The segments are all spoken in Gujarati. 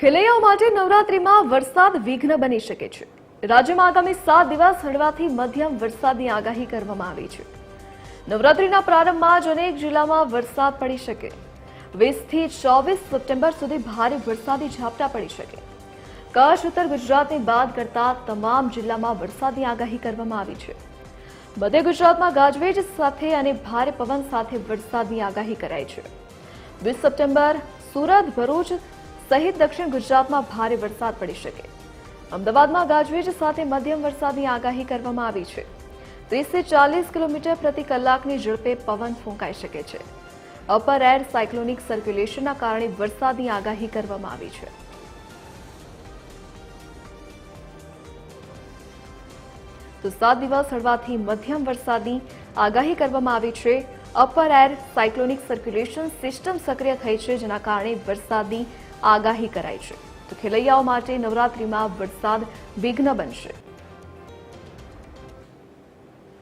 ખેલૈયાઓ માટે નવરાત્રીમાં વરસાદ વિઘ્ન બની શકે છે. રાજ્યમાં આગામી સાત દિવસ હળવાથી મધ્યમ વરસાદની આગાહી કરવામાં આવી છે. નવરાત્રીના પ્રારંભમાં જ અનેક જિલ્લામાં વરસાદ પડી શકે. વીસથી ચોવીસ સપ્ટેમ્બર સુધી ભારે વરસાદી ઝાપટા પડી શકે. કચ્છ, ઉત્તર ગુજરાતની બાદ કરતા તમામ જિલ્લામાં વરસાદની આગાહી કરવામાં આવી છે. મધ્ય ગુજરાતમાં ગાજવીજ સાથે અને ભારે પવન સાથે વરસાદની આગાહી કરાઈ છે. વીસ સપ્ટેમ્બર, સુરત, ભરૂચ સહિત દક્ષિણ ગુજરાતમાં ભારે વરસાદ પડી શકે. અમદાવાદમાં ગાજવીજ સાથે મધ્યમ વરસાદની આગાહી કરવામાં આવી છે. ત્રીસથી ચાલીસ કિલોમીટર પ્રતિ કલાકની ઝડપે પવન ફૂંકાઈ શકે છે. અપર એર સાયક્લોનિક સર્ક્યુલેશનના કારણે વરસાદની આગાહી કરવામાં આવી છે. તો સાત દિવસ હળવાથી મધ્યમ વરસાદની આગાહી કરવામાં આવી છે. upper air cyclonic circulation system સક્રિય થઈ છે જેના કારણે વરસાદની આગાહી કરાઈ છે તો ખેલૈયાઓ માટે નવરાત્રીમાં વરસાદ વિઘ્ન બનશે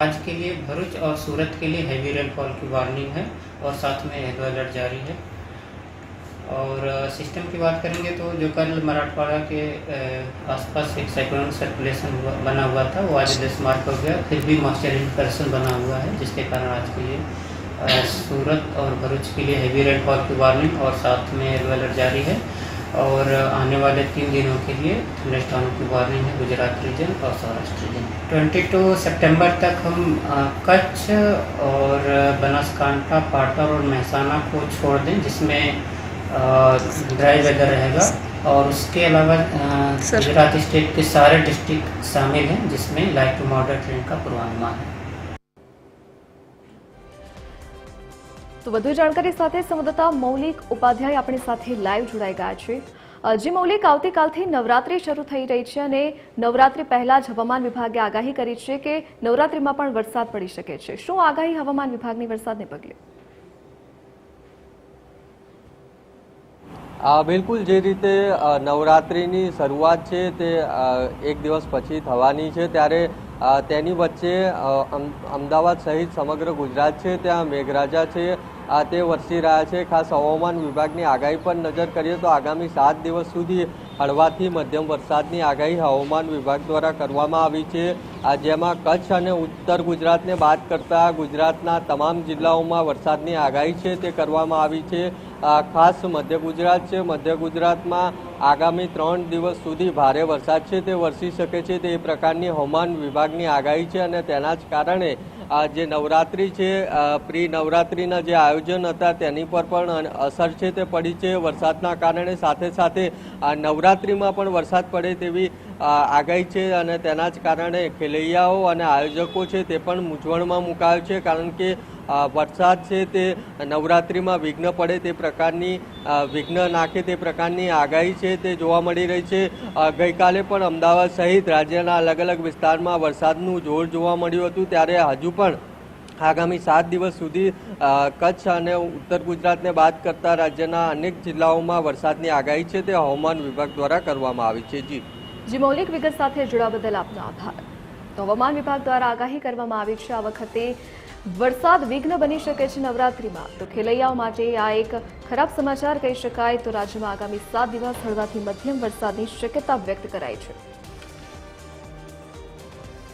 आज के लिए भरूच और सूरत के लिए हैवी रेनफॉल की वार्निंग है और साथ में येलो अलर्ट जारी है और सिस्टम की बात करेंगे तो जो कल मराठवाड़ा के अ, आसपास एक साइक्लोनिक सर्कुलेशन हुआ- बना हुआ था वो आज दस मार्च हो गया फिर भी मॉइस्चर इंटरसन बना हुआ है जिसके कारण आज के लिए अ, सूरत और भरूच के लिए हैवी रेनफॉल की वार्निंग और साथ में येलो अलर्ट जारी है। और आने वाले तीन दिनों के लिए थंडरस्टॉर्म की वार्निंग है गुजरात रीजन और सौराष्ट्र रीजन ट्वेंटी टू सितंबर तक हम कच्छ और बनासकांठा पाटर और महसाना को छोड़ दें जिसमें ड्राई वेदर रहेगा। और उसके अलावा गुजरात स्टेट के सारे डिस्ट्रिक्ट शामिल हैं जिसमें लाइट टू मॉडरेट ट्रेन का पूर्वानुमान है। તો વધુ જાણકારી સાથે સંવાદદાતા મૌલિક ઉપાધ્યાય આપણી સાથે લાઈવ જોડાઈ ગયા છે. જે મૌલિક, આવતીકાલથી નવરાત્રી શરૂ થઈ રહી છે અને નવરાત્રી પહેલા જ હવામાન વિભાગે આગાહી કરી છે કે નવરાત્રીમાં પણ વરસાદ પડી શકે છે. શું આગાહી હવામાન વિભાગની વરસાદને પગલે? બિલકુલ જે રીતે નવરાત્રિની શરૂઆત છે તે એક દિવસ પછી થવાની છે. ત્યારે તેની વચ્ચે અમ- અમદાવાદ સહિત સમગ્ર ગુજરાત છે, ત્યાં મેઘરાજા છે, આ તે વરસી રહ્યા છે. ખાસ હવામાન વિભાગની આગાહી પર નજર કરીએ તો આગામી સાત દિવસ સુધી હળવાથી મધ્યમ વરસાદની આગાહી હવામાન વિભાગ દ્વારા કરવામાં આવી છે. આ જેમાં કચ્છ અને ઉત્તર ગુજરાતને બાદ કરતા ગુજરાતના તમામ જિલ્લાઓમાં વરસાદની આગાહી છે તે કરવામાં આવી છે. ખાસ મધ્ય ગુજરાત છે. મધ્ય ગુજરાતમાં આગામી ત્રણ દિવસ સુધી ભારે વરસાદ છે તે વરસી શકે છે તે પ્રકારની હવામાન વિભાગની આગાહી છે અને તેના જ કારણે આ જે નવરાત્રિ છે પ્રી નવરાત્રિના જે આયોજન હતા તેની પર પણ અસર છે તે પડી છે. વરસાદના કારણે સાથે સાથે આ નવરાત્રિમાં પણ વરસાદ પડે તેવી આગાહી છે અને તેના જ કારણે ખેલૈયાઓ અને આયોજકો છે તે પણ મૂંઝવણમાં મુકાયો છે કારણ કે વરસાદ છે તે નવરાત્રિમાં વિઘ્ન પડે તે પ્રકારની વિઘ્ન નાખે તે પ્રકારની આગાહી છે તે જોવા મળી રહી છે. ગઈકાલે પણ અમદાવાદ સહિત રાજ્યના અલગ અલગ વિસ્તારમાં વરસાદનું જોર જોવા મળ્યું હતું. ત્યારે હજુ પણ આગામી સાત દિવસ સુધી કચ્છ અને ઉત્તર ગુજરાતને બાદ કરતા રાજ્યના અનેક જિલ્લાઓમાં વરસાદની આગાહી છે તે હવામાન વિભાગ દ્વારા કરવામાં આવી છે. જી. જી, મૌલિક વિગત સાથે જોડાવા બદલ આપનો આભાર. તો હવામાન વિભાગ દ્વારા આગાહી કરવામાં આવી છે આ વખતે, વરસાદ વિઘ્ન બની શકે છે નવરાત્રિમાં. તો ખેલૈયાઓ માટે આ એક ખરાબ સમાચાર કહી શકાય. તો રાજ્યમાં આગામી સાત દિવસ હળવાથી મધ્યમ વરસાદની શક્યતા વ્યક્ત કરાઈ છે.